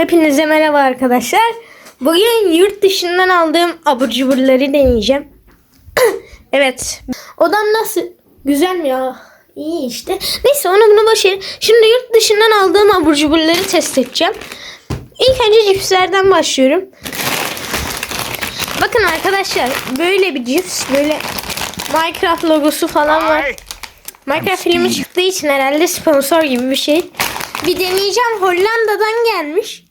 Hepinize merhaba arkadaşlar. Bugün yurt dışından aldığım abur cuburları deneyeceğim. evet. Odam nasıl? Güzel mi ya? İyi işte. Neyse onu bunu boş verin. Şimdi yurt dışından aldığım abur cuburları test edeceğim. İlk önce cipslerden başlıyorum. Bakın arkadaşlar böyle bir cips böyle Minecraft logosu falan var. Minecraft filmi çıktığı için herhalde sponsor gibi bir şey. Bir deneyeceğim. Hollanda'dan gelmiş.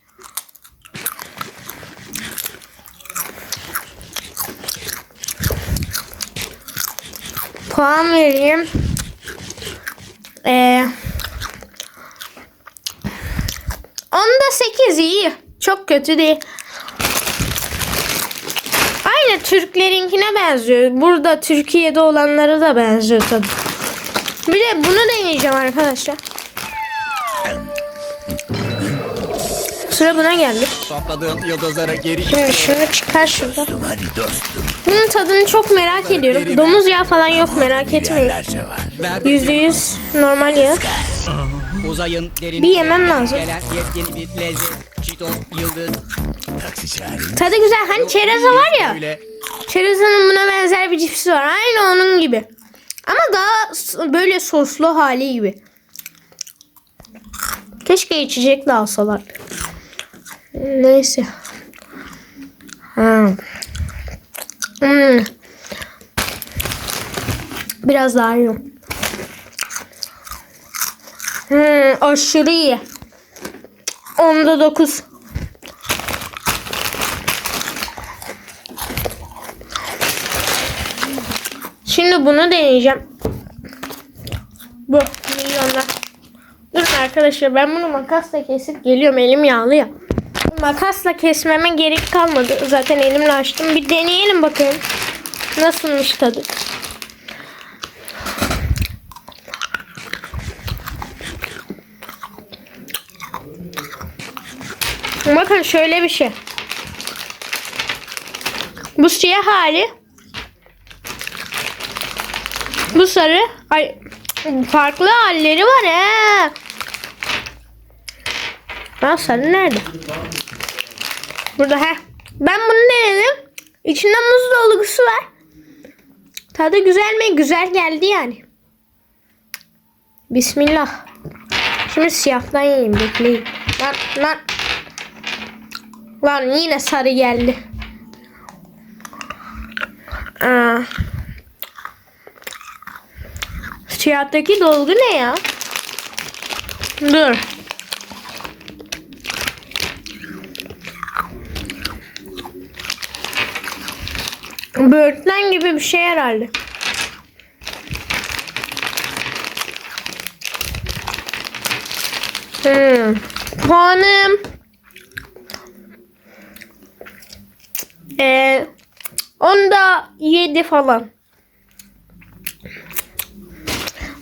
Puan vereyim. Ee, onda 8 iyi. Çok kötü değil. Aynı Türklerinkine benziyor. Burada Türkiye'de olanlara da benziyor tabii. Bir de bunu deneyeceğim arkadaşlar. Sıra buna geldi. Topladığın yıldızlara geri Şimdi şunu çıkar dostum. Bunun tadını çok merak ediyorum. Domuz yağı falan yok merak etmeyin. Yüzde yüz normal yağ. uzayın derin Bir yemem lazım. gelen yepyeni bir lezzet. Çitos, yıldız. Tadı güzel. Hani çereza var ya. Çereza'nın buna benzer bir cipsi var. Aynı onun gibi. Ama daha böyle soslu hali gibi. Keşke içecek de alsalar. Neyse. Ha. Hmm. Biraz daha iyi. Hmm, aşırı iyi. Onda 9. Şimdi bunu deneyeceğim. Bu milyonda. Durun arkadaşlar ben bunu makasla kesip geliyorum elim yağlı ya. Makasla kesmeme gerek kalmadı. Zaten elimle açtım. Bir deneyelim bakalım. Nasılmış tadı. Bakın şöyle bir şey. Bu siyah hali. Bu sarı. Ay farklı halleri var he. Ha sarı nerede? Burada he. Ben bunu denedim. İçinde muz dolgusu var. Tadı güzel mi? Güzel geldi yani. Bismillah. Şimdi siyahtan yiyeyim bekleyin. Lan lan. Lan yine sarı geldi. Aa. Siyahtaki dolgu ne ya? Dur. Böğürtlen gibi bir şey herhalde. Hmm. Puanım. Ee, onda 7 falan.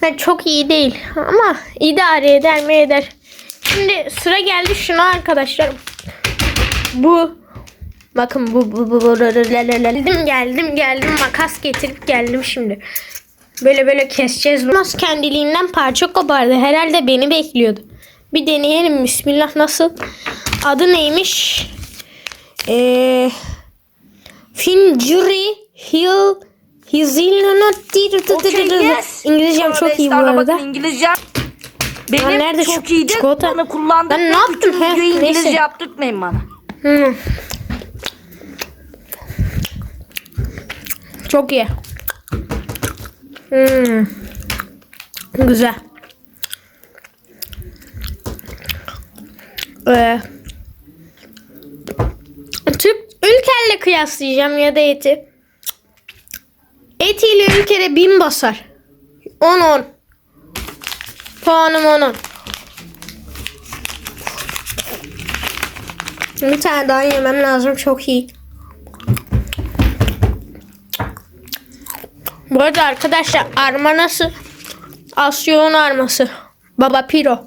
Yani çok iyi değil ama idare eder mi eder. Şimdi sıra geldi şuna arkadaşlar. Bu bakın bu bu bu, geldim geldim geldim makas getirip geldim şimdi. Böyle böyle keseceğiz. Mas kendiliğinden parça kopardı. Herhalde beni bekliyordu. Bir deneyelim. Bismillah nasıl? Adı neymiş? Eee Finjury Hill İngilizcem çok iyi bu arada. İngilizcem benim nerede çok iyiydi. çikolata? Bana kullandık. Ben ne yaptım? İngilizce yaptırtmayın bana. Hmm. Çok iyi. Hmm. Güzel. Ee, Türk ülkerle kıyaslayacağım ya da eti. Etiyle ülkere bin basar. 10 10. Puanım 10 10. Bir tane daha yemem lazım. Çok iyi. Bu arada arkadaşlar arma nasıl? Asyon arması. Baba Piro.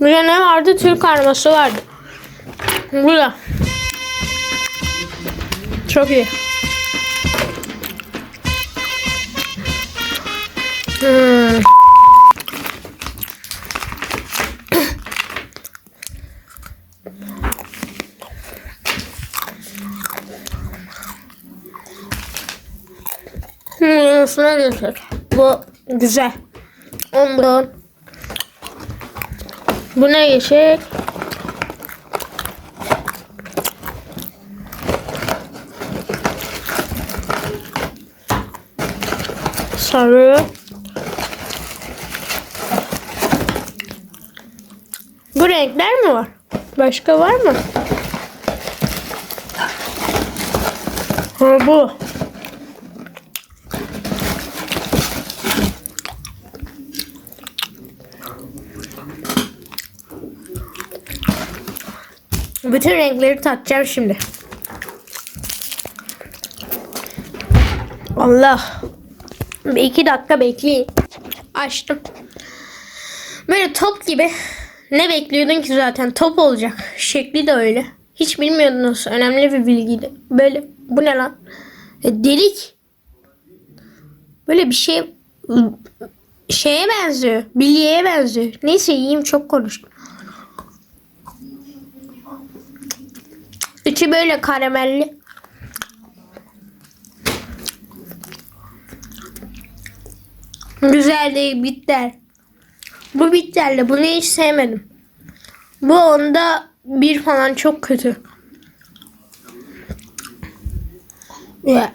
Burada ne vardı? Türk arması vardı. Burada. Çok iyi. Hmm. Sonrasına geçecek. Bu güzel. Ondan. Buna geçecek. Sarı. Bu renkler mi var? Başka var mı? Ha bu. Bütün renkleri tatacağım şimdi. Allah. Bir iki dakika bekleyin. Açtım. Böyle top gibi. Ne bekliyordun ki zaten top olacak. Şekli de öyle. Hiç bilmiyordunuz. Önemli bir bilgiydi. Böyle bu ne lan? E, delik. Böyle bir şey şeye benziyor. Bilyeye benziyor. Neyse yiyeyim çok konuştum. İçi böyle karamelli. Güzel değil bitter. Bu bitterli. Bunu hiç sevmedim. Bu onda bir falan çok kötü. Ya.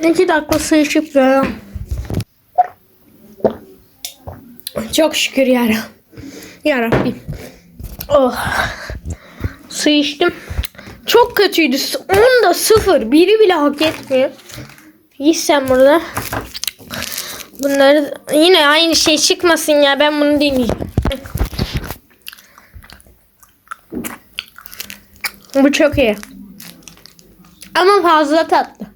İki dakika içip ya. Çok şükür yarabbim. Yarabbim. Oh. Su içtim. Çok kötüydü. Onda sıfır. Biri bile hak etmiyor. Yiy sen burada. Bunları yine aynı şey çıkmasın ya. Ben bunu deneyeceğim. Bu çok iyi. Ama fazla tatlı.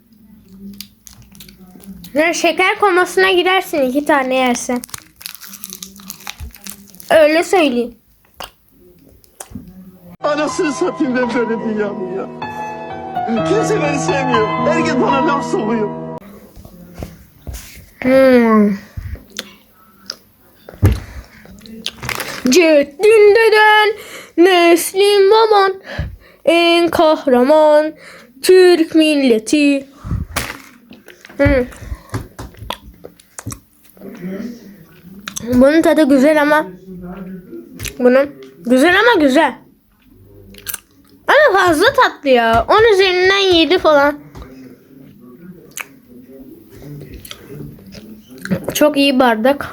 Ya şeker komasına girersin iki tane yersen. Öyle söyleyeyim. Anasını satayım ben böyle dünyamı ya. Kimse beni sevmiyor. Herkes bana laf sokuyor. Hmm. Ceddin deden, neslin baban, en kahraman Türk milleti. Hmm. Bunun tadı güzel ama bunun güzel ama güzel. Ama fazla tatlı ya. 10 üzerinden 7 falan. Çok iyi bardak.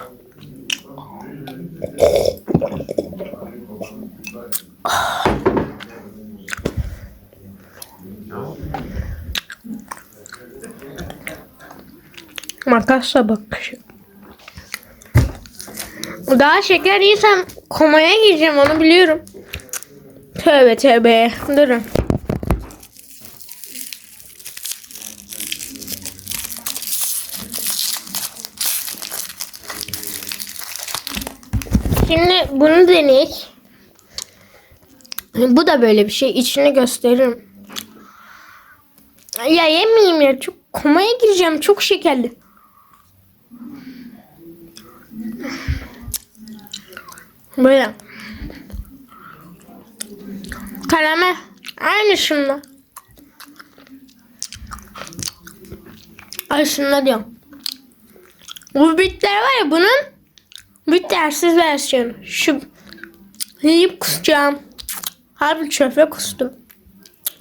Makasla bak. Daha şeker yiysem komaya gireceğim onu biliyorum. Tövbe tövbe. Durun. Şimdi bunu deneyek. Bu da böyle bir şey. İçini gösteririm. Ya yemeyeyim ya. Çok komaya gireceğim. Çok şekerli. Böyle. Kaleme. Aynı şunla. Ay şunla diyorum. Bu bitler var ya bunun bittersiz versiyonu. Şu yiyip kusacağım. Harbi çöpe kustum.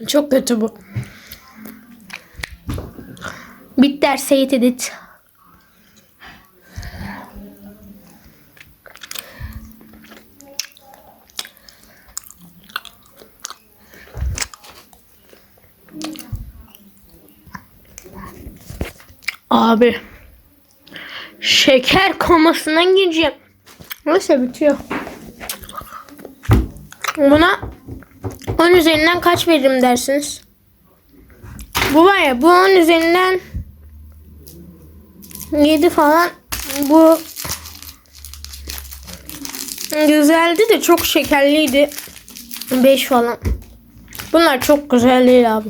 Çok kötü bu. Bitter Seyit Edit. Abi. Şeker komasına gireceğim. Neyse bitiyor. Buna 10 üzerinden kaç veririm dersiniz? Bu var ya bu 10 üzerinden 7 falan bu güzeldi de çok şekerliydi. 5 falan. Bunlar çok güzel değil abi.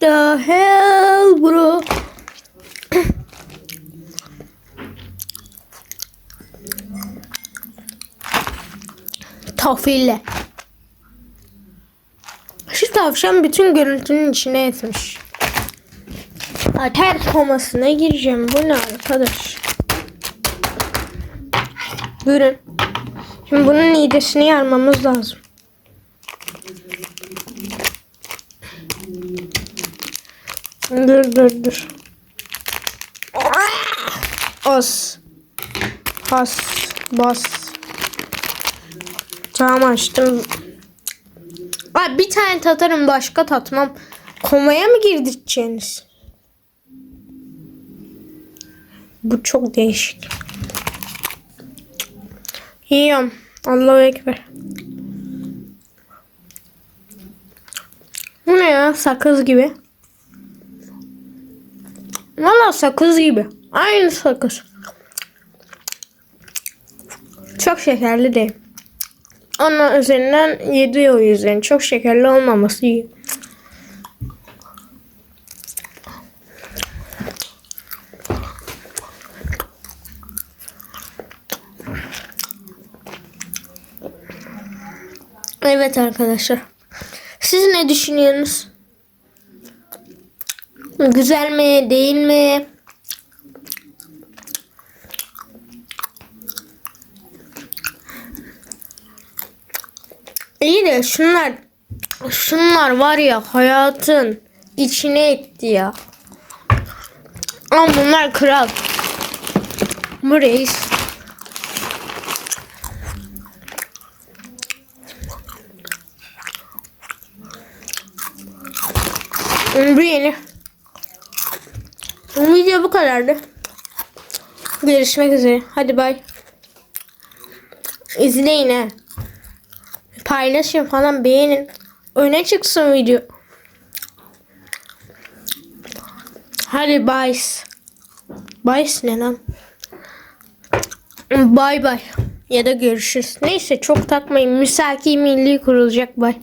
The hell bro? Tafille. Şu tavşan bütün görüntünün içine etmiş. Ater komasına gireceğim. Bu ne arkadaş? Buyurun. Şimdi bunun midesini yarmamız lazım. Dur dur dur. As. Has. Bas. Tamam açtım. Ay bir tane tatarım başka tatmam. Komaya mı girdireceksiniz? Bu çok değişik. Yiyorum. Allahu Ekber. Bu ne ya? Sakız gibi. Sakız gibi. Aynı sakız. Çok şekerli değil. Onun üzerinden 7 o yüzden. Çok şekerli olmaması iyi. Evet arkadaşlar. Siz ne düşünüyorsunuz? Güzel mi, değil mi? İyi de şunlar şunlar var ya hayatın içine etti ya. Ama bunlar kral. Bu reis. Bu. Bu video bu kadardı. Görüşmek üzere. Hadi bay. İzleyin he. Paylaşın falan beğenin. Öne çıksın video. Hadi bye. Bye ne lan? Bye bye. Ya da görüşürüz. Neyse çok takmayın. Misaki milli kurulacak bye.